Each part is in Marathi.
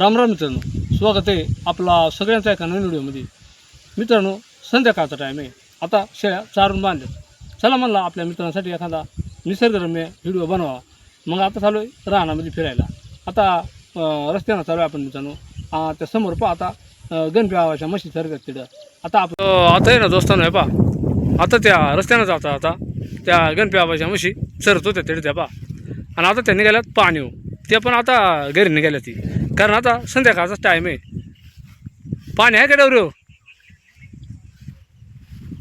राम राम मित्रांनो स्वागत आहे आपला सगळ्यांचा एका नवीन व्हिडिओमध्ये. मित्रांनो संध्याकाळचा टाईम आहे. आता शेळ्या चारून बांधल्या चला म्हणला आपल्या मित्रांसाठी एखादा निसर्गरम्य व्हिडिओ बनवावा मग आता चालू आहे रानामध्ये फिरायला. आता रस्त्यानं चालू आहे आपण मित्रांनो. त्या समोर पहा आता गणपी आवाच्या म्हशी सरगत तिथं. आता आपण आता आहे ना दोस्तानो आहे पहा. आता त्या रस्त्यानं जाता आता त्या गणपी आवाच्या म्हशी चरत होत्या तिथे त्या पहा. आणि आता त्या निघाल्यात पाणी हो. ते पण आता घरी निघाल्या ती. कारण आता संध्याकाळचा टाईम आहे. पाणी आहे का डवरे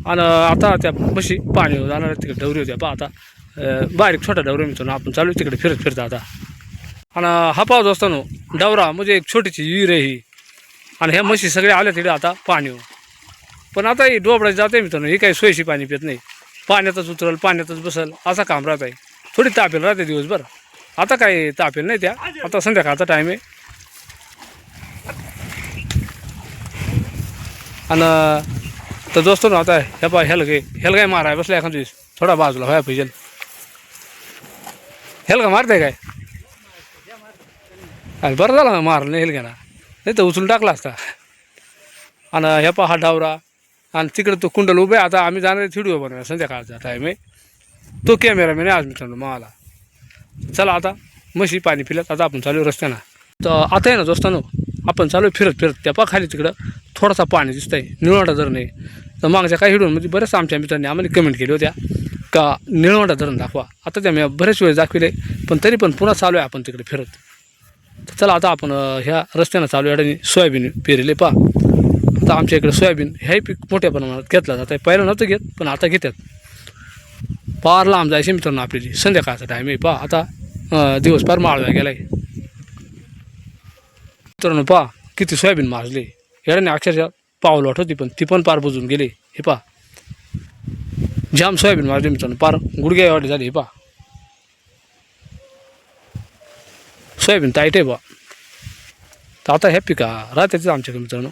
आणि आता त्या म्हशी पाणी जाणार जाणार तिकडे डवरी होत्या पा आता बारीक छोटा डवरे मिळतो ना आपण चालू तिकडे फिरत फिरता आता. आणि हा पाऊस असताना डवरा म्हणजे एक छोटीची विहीर आहे ही. आणि ह्या म्हशी सगळ्या आल्या तिकडे आता पाणी पण आता ही डोबड्या जाते मित्रांनो ही काही सोयीशी पाणी पित नाही. पाण्यातच उतरल पाण्यातच बसल असा काम राहत आहे थोडी तापेल राहते दिवसभर. आता काही तापेल नाही त्या. आता संध्याकाळचा टाईम आहे. आणि तर दोस्त ना आता हे पा हेल गे हेल काय माराय बसला एखाद दिवस? थोडा बाजूला व्हाय पाहिजे हेल का मारते काय? अरे बरं झालं ना मारलं नाही ह्याला ना. नाही तर उचलून टाकला असता. आणि हे पहा हा डावरा. आणि तिकडे तो कुंडल उभे आहे. आता आम्ही जाणार व्हिडिओ बनवायला संध्याकाळचा टाईम आहे. तो कॅमेरामॅन आहे आज मित्रांनो मला. चला आता म्हशी पाणी पिल्यात. आता आपण चालू आहे रस्त्यानं. तर आता आहे ना दोस्तानो आपण चालू आहे फिरत फिरत त्या पा खाली तिकडं. थोडासा पाणी दिसत आहे निळवंडा धरण आहे. तर मागच्या काही व्हिडिओमध्ये बऱ्याच आमच्या मित्रांनी आम्हाला कमेंट केली होत्या का निळवंडा धरण दाखवा. आता त्या मी बरेच वेळ दाखविले पण तरी पण पुन्हा चालू आहे आपण तिकडे फिरत. तर चला आता आपण ह्या रस्त्यानं चालू आहे आणि सोयाबीन पेरेले पा आता आमच्या इकडे सोयाबीन हे पीक मोठ्या प्रमाणात घेतलं जातं पहिलं नव्हतं घेत पण आता घेतात पार लांब जायचे मित्रांनो आपली संध्याकाळचा टाईम आहे पहा आता दिवस पार माळव्या गेलाय. मित्रांनो पहा किती सोयाबीन माजले. याने अक्षरशः पावलवाट होती पण ती पण पार बुजून गेली. हे पहा. जाम सोयाबीन मारले मित्रांनो. पार गुडघ्या वाढी झाली हे पहा. सोयाबीन ताईट आहे बा तर आता ह्या पिका राहतेच आमच्याकडे मित्रांनो.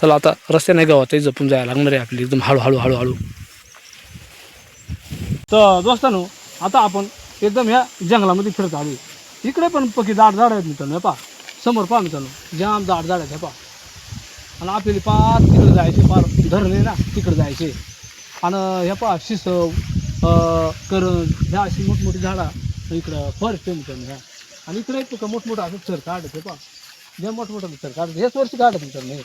चला आता रस्त्याने गावातही जपून जायला लागणार आहे आपली. एकदम हळूहळू हळूहळू तर दोस्तानो आता आपण एकदम ह्या जंगलामध्ये फिरत आलो इकडे पण पकी दाट झाड आहेत मित्रांनो पा पहा. समोर पहा मित्रांनो जाम झाड झाड आहे हे पहा. आणि आपल्याला पार तिकडं जायचे पार धरण आहे ना तिकडं जायचे. आणि ह्या पहा शिसव करण ह्या अशी मोठमोठी झाडं इकडं फॉरेस्ट आहे मित्रांनो ह्या. आणि इकडे एक का मोठमोठं असं चर काढत आहे पहा. जे मोठमोठं चर काढत हेच वर्ष काढत मित्रांनो हे.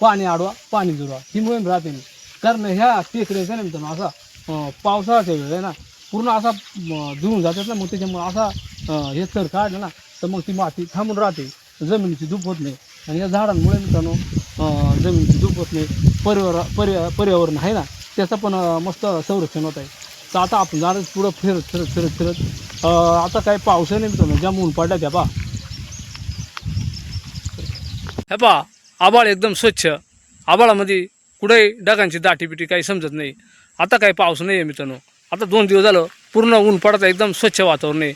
पाणी आडवा पाणी जुडवा. ही मोहीम राहते नाही कारण ह्या टेकड्याचा ना मित्रांनो असा पावसाळ्याच्या वेळ आहे ना. पूर्ण असा जुळून जातात ना मग त्याच्यामुळे असा हे चर काढलं ना तर मग ती माती थांबून राहते. जमिनीची धूप होत नाही. आणि या झाडांमुळे मित्रांनो जमिनीची धूप होत नाही. परिवार पर्या पर्यावरण आहे ना त्याचं पण मस्त संरक्षण होत आहे. तर आता आपण झाडं पुढं फिरत फिरत फिरत फिरत आता काय पाऊस नाही मित्रांनो ज्या ऊन पडल्या त्या पा हे पहा आबाळ एकदम स्वच्छ. आबाळामध्ये कुठेही ढगांची दाटी बिटी काही समजत नाही. आता काही पाऊस नाही आहे मित्रांनो. आता दोन दिवस झालं पूर्ण ऊन पडत एकदम स्वच्छ वातावरण आहे.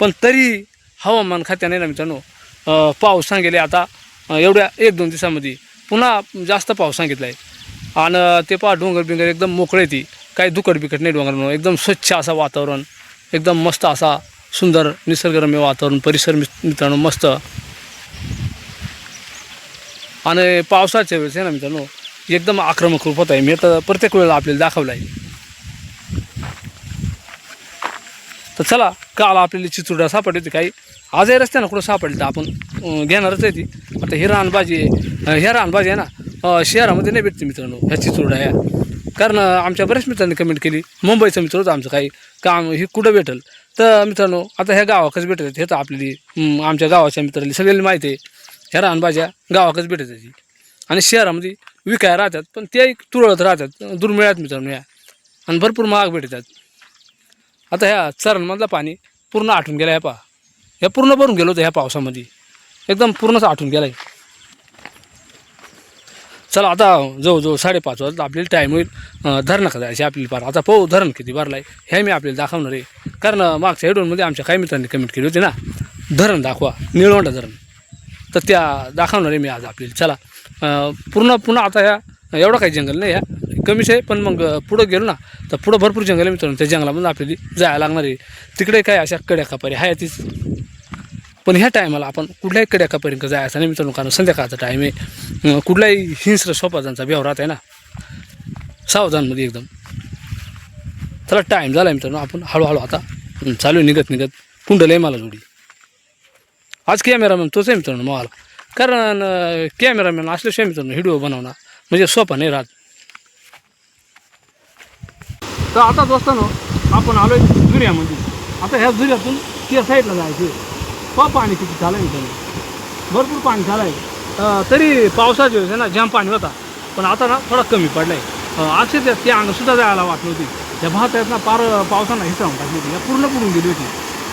पण तरी हवामान खात्याने ना मित्रांनो पाऊस सांगेले आता. एवढ्या एक दोन दिवसामध्ये पुन्हा जास्त पाऊस सांगितला आहे. आणि ते पहा डोंगर बिंगर एकदम मोकळे ती. काही दुकट बिकट नाही डोंगर एकदम स्वच्छ असा वातावरण एकदम मस्त असा सुंदर निसर्गरम्य वातावरण परिसर मित्रांनो मस्त. आणि पावसाच्या वेळेस आहे ना मित्रांनो एकदम आक्रमक रूप होत आहे. मी आता प्रत्येक वेळेला आपल्याला दाखवलं आहे तर चला काल आपल्याला चिचुडा सापडली होती काही. आजही रस्त्यानं कुठं सापडली तर आपण घेणारच आहे ती. आता ही रानबाजी आहे. अं, ह्या रानबाजी आहे ना शहरामध्ये नाही भेटते मित्रांनो ह्या चिचुरड्या या कारण आमच्या बऱ्याच मित्रांनी कमेंट केली मुंबईचं मित्र होतं आमचं काही काम ही कुठं भेटेल? तर मित्रांनो आता ह्या गावाकच भेटत हे तर आपली आमच्या गावाच्या मित्राला सगळ्यांना माहिती आहे. ह्या रानभाज्या गावाकच भेटत ती आणि शहरामध्ये विकाय राहतात पण ते तुरळत राहतात दुर्मिळात मित्रांनो या आणि भरपूर महाग भेटतात. आता ह्या चरणमधलं पाणी पूर्ण आटून गेलं ह्या पा. ह्या पूर्ण भरून गेलो होतं ह्या पावसामध्ये. एकदम पूर्णच आटून गेला आहे चला आता जवळजवळ साडेपाच वाजता आपल्याला टाईम होईल. धरणं धरणाकडे जायचे आपली पार. आता पाहू धरण किती भरलं आहे हे मी आपल्याला दाखवणार आहे. कारण मागच्या हेडूनमध्ये आमच्या काही मित्रांनी कमेंट केली होती ना धरण दाखवा निळवंडा धरण. तर त्या दाखवणार आहे मी आज आपल्याला. चला पूर्ण पुन्हा आता ह्या एवढं काही जंगल नाही ह्या. कमीच आहे पण मग पुढं गेलो ना तर पुढं भरपूर जंगल आहे मित्रांनो. त्या जंगलामधून आपल्याला जायला लागणार आहे. तिकडे काय अशा कड्या कापारी आहे तीच पण ह्या टायमाला आपण कुठल्याही कड्याकापर्यंत जायचं नाही मित्रांनो कारण संध्याकाळचा टाईम आहे. कुठलाही हिंस्र सोपाजांचा व्यवहार आहे ना सावधानमध्ये एकदम. चला टाईम झाला मित्रांनो आपण हळूहळू आता चालू आहे निघत निघत. कुंडल आहे मला जोडी. आज कॅमेरामॅन तोच आहे मित्रांनो मला कारण कॅमेरामॅन असल्याशिवाय मित्रांनो व्हिडिओ बनवणं म्हणजे सोपा नाही राहत. तर आता दोस्तानो आपण आलो आहे जुऱ्यामध्ये आता ह्या जुऱ्यातून त्या साईडला जायचं पा पाणी किती झालं आहे भरपूर पाणी झालं आहे तरी पावसाचे होते ना जाम पाणी होता. पण आता ना थोडा कमी पडला आहे अक्षर ते त्या अंगसुद्धा जायला वाट नव्हती त्या भात ना पार पावसानं हिसरावून टाकली होती. या पूर्ण पुरून गेली होती.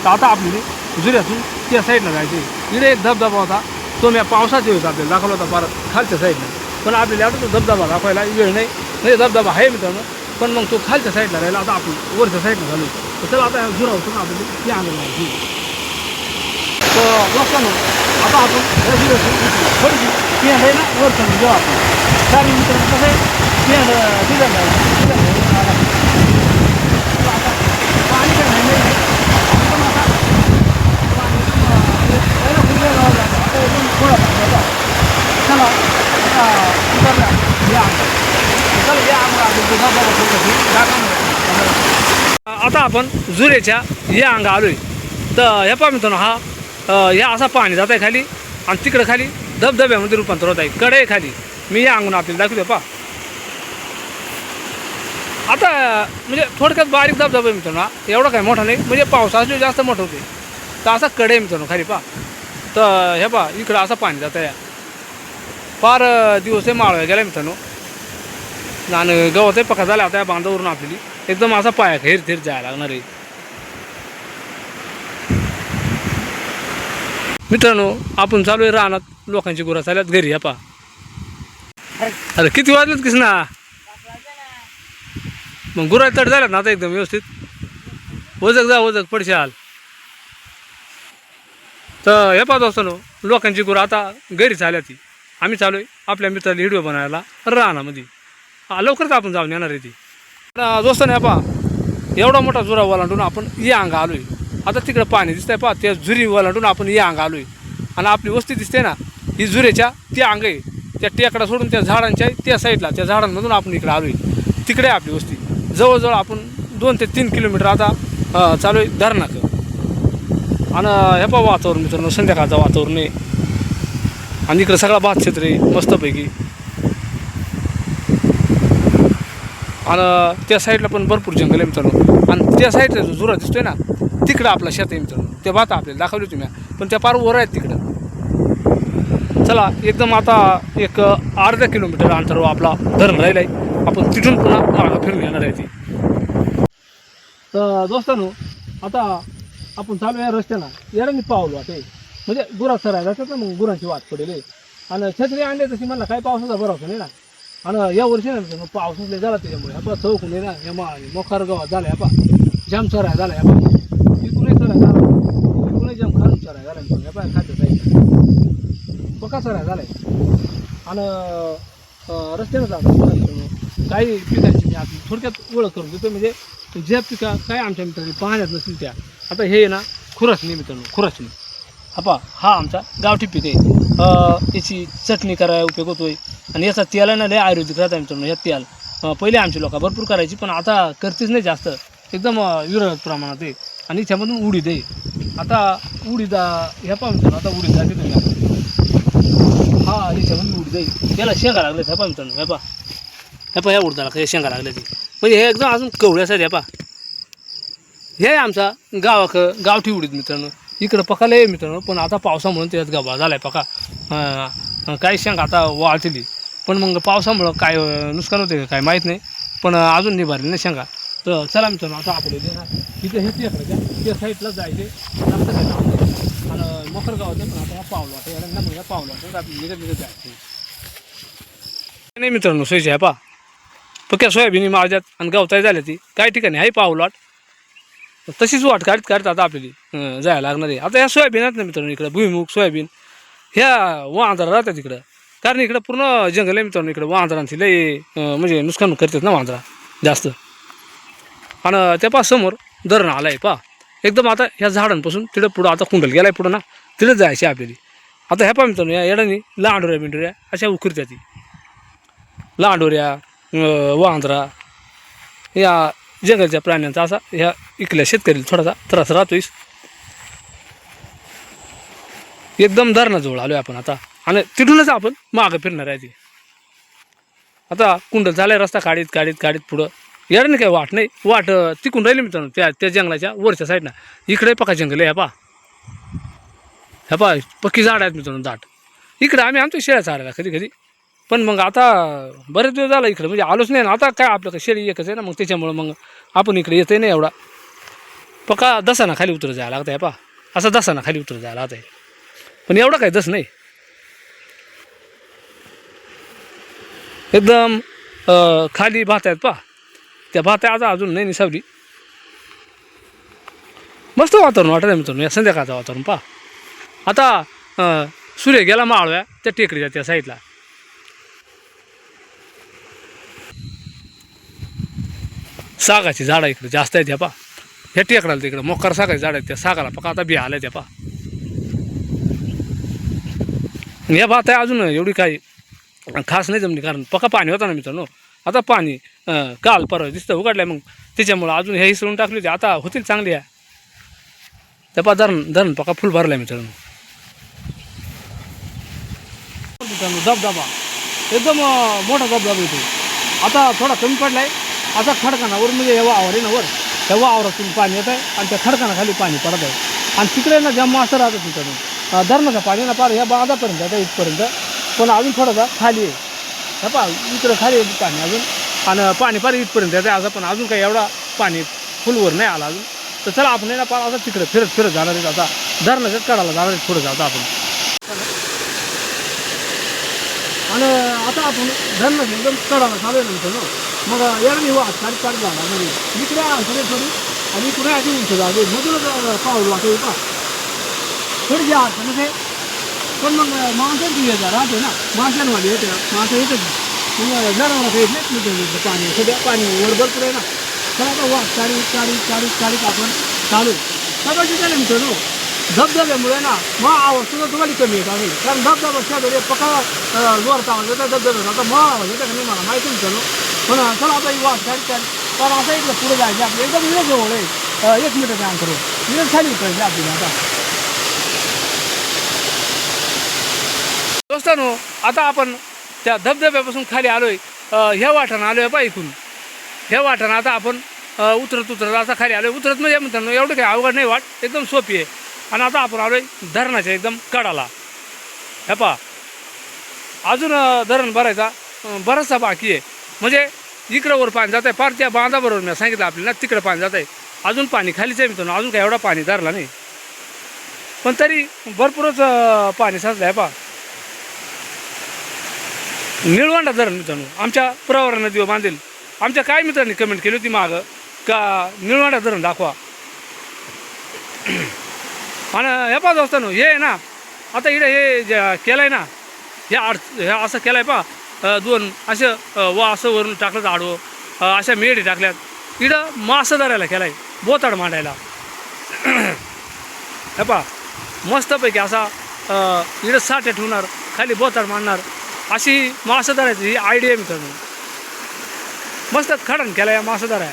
तर आता आपल्याला जुऱ्यातून त्या साईडला जायचे इकडे एक धबधबा होता. तो मी पावसाचे होता आपल्याला दाखवला होता पार खालच्या साईडला पण आपल्याला आता तो धबधबा दाखवायला वेळ नाही. म्हणजे धबधबा आहे मित्रांनो. पण मग तो खालच्या साईडला राहिला आता आपण वरच्या साईडला झालो तर चला आता जुरा होतो ना आपल्याला ती अंगण माहिती तर दोस्तांनो आता आपण या जुऱ्यातून थोडीशी ती आहे ना वरच्या जेव्हा आपण चार मित्रांनो कसं आहे ती डिझाईन आहे आता पाणी काय नाही नाही. आपण आता पाणी पहिला फुटल्या गावाला जातो. आता एकदम थोडा पाणी होता. चला आता या या आता आपण जुरेच्या या अंगा आलोय. तर ह्या पहा मित्रांनो हा या असा पाणी जात आहे खाली आणि तिकडं खाली धबधब्यामध्ये रूपांतर होत आहे. कडे खाली. मी या अंगून आपल्याला दाखवतो पहा. आता म्हणजे थोडक्यात बारीक धबधबा आहे मित्रांनो एवढं एवढा काय मोठा नाही. म्हणजे पावसा जास्त मोठं होते. तर असा कडे आहे मित्रांनो खाली पहा. तर हे पहा इकडं असं पाणी जातं या फार दिवस आहे माळव्या गेला मित्रांनो. आणि गवत आहे पका झाल्या होत्या बांधावरून आपली. एकदम असा पाया हेर थेर जायला लागणार आहे. मित्रांनो आपण चालू आहे रानात. लोकांची गुरा चालल्यात घरी या पा अरे किती वाजलेत किस ना मग गुरा तड झाल्यात ना आता एकदम व्यवस्थित? वजक जा वजक पडशाल. तर हे पाहत असतो लोकांची गुरं आता घरी झाल्या ती आम्ही चालू आहे आपल्या मित्राला व्हिडिओ बनवायला. रानामध्ये लवकरच आपण जाऊन येणार आहे ती. दोस्त नाही पा एवढा मोठा जुरा ओलांडून आपण या अंगा आहे आता तिकडं पाणी दिसतंय पा त्या जुरी ओलांडून आपण या अंगा आहे आणि आपली वस्ती दिसते ना ही जुरेच्या त्या अंग. आहे त्या टेकडा सोडून त्या झाडांच्या त्या साईडला त्या झाडांमधून आपण इकडे आहे तिकडे आहे आपली वस्ती. जवळजवळ आपण दोन ते तीन किलोमीटर आता चालू आहे धरणाचं. आणि हे पा वातावरण मित्रांनो संध्याकाळचं वातावरण आहे. आणि इकडं सगळा भात क्षेत्र आहे मस्तपैकी. आणि त्या साईडला पण भरपूर जंगल आहे मित्रांनो. आणि त्या साईडला जो जुरा दिसतोय ना तिकडं आपला शेत आहे मित्रांनो. त्या भात आपल्याला दाखवली तुम्ही पण त्या पार वर आहेत तिकडं. चला एकदम आता एक अर्धा किलोमीटर अंतरावर आपला धरण राहिला आहे आपण तिथून पुन्हा मागं फिरून येणार आहे ती. तर दोस्तांनो आता आपण चालू या रस्त्याला. येणार पावलो आता हे. म्हणजे गुरा सरायला जातात मग गुरांची वाट पडेल. आणि छत्री आणले तशी मला काय पावसाचा भरोसा नाही ना. आणि या वर्षी ना मित्रांनो पाऊसच लय झाला त्याच्यामुळे. हा चौकून नाही ना हे मोखार गावात झाला आहे पा जाम चराय झाला आहे पा इकडूनही चराय झाला. इकडूनही जाम खालून सराय झाला आहे ह्या पा खाद्य जाईल पका चराय झालाय. आणि अं, रस्त्यानं जातो काही पिकांची मी आपली थोडक्यात ओळख करून देतो. म्हणजे ज्या पिका काय आमच्या मित्रांनी पाहण्यात नसतील त्या. आता हे ना खुरासणी मित्रांनो खुरासणी हा हा आमचा गावठी पीक आहे. याची चटणी करायला उपयोग होतोय. आणि याचा तेल ना लय आयुर्वेदिक राहता मित्रांनो या तेल. पहिले आमची लोक भरपूर करायची पण आता करतेच नाही जास्त. एकदम विरळ प्रमाणात आहे. आणि याच्यामधून उडीद आहे. आता उडीद ह्या पहा मित्रांनो आता उडीद जाते तुम्ही. हा याच्यामधून उडीद आहे. याला शेंगा लागले ह्या पहा मित्रांनो ह्या पहा ह्या पहा ह्या उडदाला हे शेंगा लागल्या ते म्हणजे हे एकदम अजून कवड्यासाठी ह्या पहा हे आहे आमचा गावाक गावठी उडीद मित्रांनो. इकडं पकाला आहे मित्रांनो पण आता पावसामुळे त्याच्यात गबा झाला आहे पका काही शेंगा आता वाळतील. पण मग पावसामुळं काय नुकसान होते का काय माहीत नाही. पण अजून अजून निभारली नाही शेंगा. तर चला मित्रांनो आता आपले इथे हे त्या साईडला जायचे. आणि मकर गावात पण आता पावलं आता याला पावलं आता निघत निघत जायचं. नाही मित्रांनो सोयीची आहे पा. पक्या सोयाबीन माझ्यात आणि गवताय झाल्या ती. काही ठिकाणी आहे पावलाट तशीच वाट काढत काढत आता आपल्याला. जायला लागणार आहे. आता ह्या सोयाबीन आहेत ना मित्रांनो इकडं भुईमुग सोयाबीन. ह्या वांदरा राहतात इकडं. कारण इकडं पूर्ण जंगल आहे मित्रांनो इकडं. वांदरांची लय म्हणजे नुकसान करतात ना वांदरा जास्त. आणि त्या पा समोर धरण आलं आहे पा. एकदम आता ह्या झाडांपासून तिथं पुढं आता कुंडल गेला आहे पुढं ना तिथं जायची आपल्याला. आता ह्या पा मित्रांनो या येडानी लांडोऱ्या बिंडोऱ्या अशा उकरत्या ती लांडोऱ्या अं, वांद्रा या जंगलच्या प्राण्यांचा असा ह्या इकल्या शेतकरी थोडासा त्रास राहतोयस एकदम धरणाजवळ आलो आपण आता. आणि तिथूनच आपण मागं फिरणार आहे ती. आता कुंड झालाय रस्ता काढीत काढीत काढीत पुढं. यार काय वाट नाही. वाट तिकून राहिली मित्रांनो त्या त्या जंगलाच्या वरच्या साईडनं. इकडे पका जंगल आहे ह्या पा. ह्या पा पक्की झाड आहेत मित्रांनो दाट. इकडे आम्ही आमच्या शेळ्या चालायला कधी कधी. पण मग आता बरेच दिवस झाला इकडे. म्हणजे आलोच नाही ना. आता काय आपलं काय शेळी एकच आहे ना. मग त्याच्यामुळं मग आपण इकडे येतही नाही एवढा. पका दसाना खाली उतर जायला लागत आहे पा. असा दसाना खाली उतर जायला लागत आहे पण एवढं काय दस नाही. एकदम खाली भात आहेत पा. त्या भात आता अजून नाही निसावली. मस्त वातावरण वाटत आहे मित्रांनो. या संध्याकाळचं वातावरण पा. आता सूर्य गेला माळव्या. त्या टेकडीच्या त्या साईडला. सागाची झाडं इकडे जास्त आहेत ह्या पा. ह्या टेकडाला तिकडं मोकार सागाची झाडं आहेत त्या सागाला पका आता बिया आल्या त्या पा. या भात आहे अजून एवढी काही खास नाही जमली कारण पका पाणी होता ना मित्रांनो. आता पाणी काल परवा दिसतं उघडलं मग. त्याच्यामुळं अजून हे हिसरून टाकली होती आता होतील चांगली आहे त्या पा धरण धरण पका फुल भरलं मित्रांनो. मित्रांनो धबधबा. एकदम मोठा धबधबा येतो आता थोडा कमी पडला आहे आता खडकानावर म्हणजे या वावर वर त्या वावरातून पाणी येत आहे आणि त्या खडकानाखाली पाणी पडत आहे. आणि तिकडे ना जम्मा असं राहतं तिकडून. अं, धरणाचं पाणी ना पार ह्या बाजापर्यंत आता इथपर्यंत. पण अजून थोडासा खाली आहे. ह्या पा इकडं खाली आहे पाणी अजून. आणि पाणी पार इथपर्यंत येतं असं पण अजून काही एवढा पाणी फुलवर नाही आला अजून. तर चला आपण ना पार आता तिकडे फिरत फिरत जाणार आहेत. आता धरणाच्याच कडाला जाणार आहेत पुढं जातो आपण. आणि आता आपण धरणाचं एकदम चढायला चालू आहे ना. मग यार वाट काढ काढ झाला म्हणजे इकडे थोडी थोडी. आणि इकडे आधी उंच झाले मधूनच पाऊल वाटेल का थोडी जी आत म्हणजे पण मग माणसं माणसांची येतात राहते ना. माणसांमध्ये येते माणसं येतात मग जनावरात येत नाही मी पाणी सध्या पाणी वर भरपूर आहे ना. तर आता वाट चाळीस चाळीस चाळीस चाळीस आपण चालू. सगळं झालं मित्रांनो धबधब्यामुळे ना मग आवाज सुद्धा तुम्हाला कमी येत आहे. कारण धबधबा शेजारी पका जोर आवाज येतात धबधब्याचा आता मग आवाज येतं का नाही मला माहिती मित्रांनो. पण चला आता ही वाट चाळीस चाळीस तर आता इकडे पुढे जायचे आपलं एकदम इकडे जवळ आहे. एक एक काम करू इकडे खाली उतरायचे आपल्याला आता. दोस्तांनो आता आपण त्या धबधब्यापासून खाली आलोय. अं, ह्या वाटानं आलोय पा इथून. ह्या वाटानं आता आपण उतरत उतरत आता खाली आलोय. उतरत म्हणजे मित्रांनो एवढं काही अवघड नाही वाट. एकदम सोपी आहे. आणि आता आपण आलोय धरणाच्या एकदम कडाला. हे पा अजून धरण भरायचा बराचसा बाकी आहे. म्हणजे इकडं वर पाणी जात आहे पार त्या बांधाबरोबर मी सांगितलं आपल्याला तिकडं पाणी जात आहे अजून पाणी खालीच आहे मित्रांनो अजून काय एवढा पाणी धरला नाही. पण तरी भरपूरच पाणी साचलं आहे पा निळवंडा धरण मित्रांनो आमच्या प्रवरा नदीवर बांधेल. आमच्या काय मित्रांनी कमेंट केली होती मागं? का निळवंडा धरण दाखवा. आणि हे पाच असताना हे आहे ना आता इकडे हे जे केलं आहे ना हे आड हे असं केलं आहे पा दोन असं व वा असं वरून टाकलं आडवं अशा मेढी टाकल्यात. इकडं मासं धरायला केला आहे बोताड मांडायला. हे पा मस्तपैकी असा इकडं साठे ठेवणार खाली बोताड मांडणार अशी मासं धरायची ही आयडिया मी करून मस्त खडण केला या मासं धराय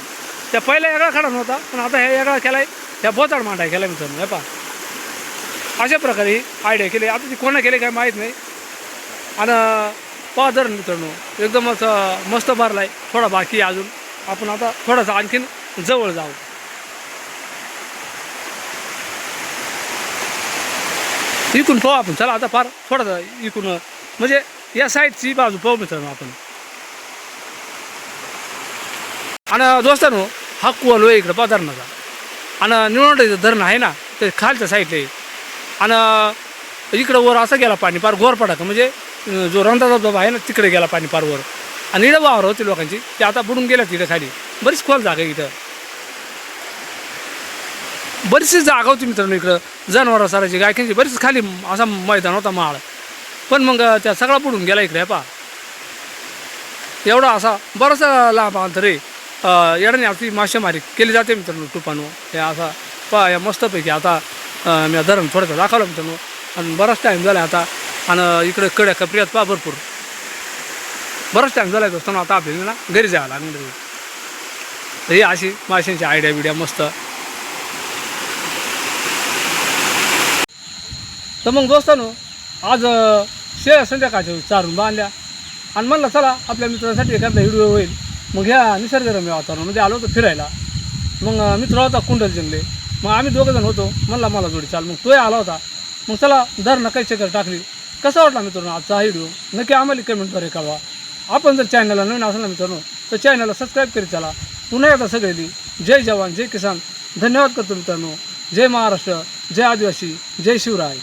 त्या पहिला वेगळा खडण होता पण आता हे वेगळा केलाय त्या बोताड मांडाय केला मी करून हे पा अशा प्रकारे ही आयडिया केली. आता ती कोणा केली काय माहीत नाही. आणि पहा धरण मित्रांनो एकदमच अं, मस्त भरलाय. थोडा बाकी आहे अजून. आपण आता थोडासा आणखीन जवळ जाऊ. इकून पाहू आपण. चला आता फार थोडासा इकून म्हणजे या साईडची बाजू पाहू मित्रांनो आपण. आणि दोस्तांनो हा कुवालो इकडं पहा धरणाचा. आणि निवडण्याचं धरण आहे ना ते खालच्या साईडला आहे. आणि इकडं वर असं गेला पाणी पार गोर गोरपडा म्हणजे जो रंधा धबधबा आहे ना तिकडे गेला पाणी पार वर. आणि इडं वावर होती लोकांची ते आता बुडून गेल्या तिकडे खाली. बरीच खोल जागा आहे इथं. बरीचशी जागा होती मित्रांनो इकडं. जनावरं सारायची गायकांची बरीच खाली असा मैदान होता माळ. पण मग त्या सगळा बुडून गेला इकडे पा एवढा असा बराचसा लांब अंतर आहे. अं, येण्याने आपली मासेमारी केली जाते मित्रांनो तुपानो हे असा पा या मस्तपैकी आता मी धरण थोडंसं दाखवलं मित्रांनो आणि बराच टाईम झाला आता. आणि इकडे कड्या कपऱ्यात पा भरपूर बराच टाईम झाला असताना आता आपल्याला ना घरी जावं लागणार तर ही अशी माशांची आयडिया बिडिया मस्त. तर मग दोस्तानो आज अं, शेळ्या संध्याकाळच्या चारून बांधल्या. आणि म्हणलं चला आपल्या मित्रांसाठी एखादा व्हिडिओ होईल. मग ह्या निसर्गरम्य वातावरणामध्ये आलो होतो फिरायला. मग मित्र होता कुंडल जंगले मग आम्ही दोघं जण होतो. म्हणला मला जोडी चाल. मग तोही आला होता. मग चला दर नका चक्कर टाकली. कसा वाटला मित्रांनो आजचा हा व्हिडिओ नक्की आम्हाला कमेंटद्वारे कळवा. आपण जर चॅनलला नवीन असेल ना मित्रांनो तर चॅनलला सबस्क्राईब करीत चला. पुन्हा एकदा सगळ्यांनी जय जवान जय किसान. धन्यवाद करतो मित्रांनो. जय महाराष्ट्र जय आदिवासी जय शिवराय.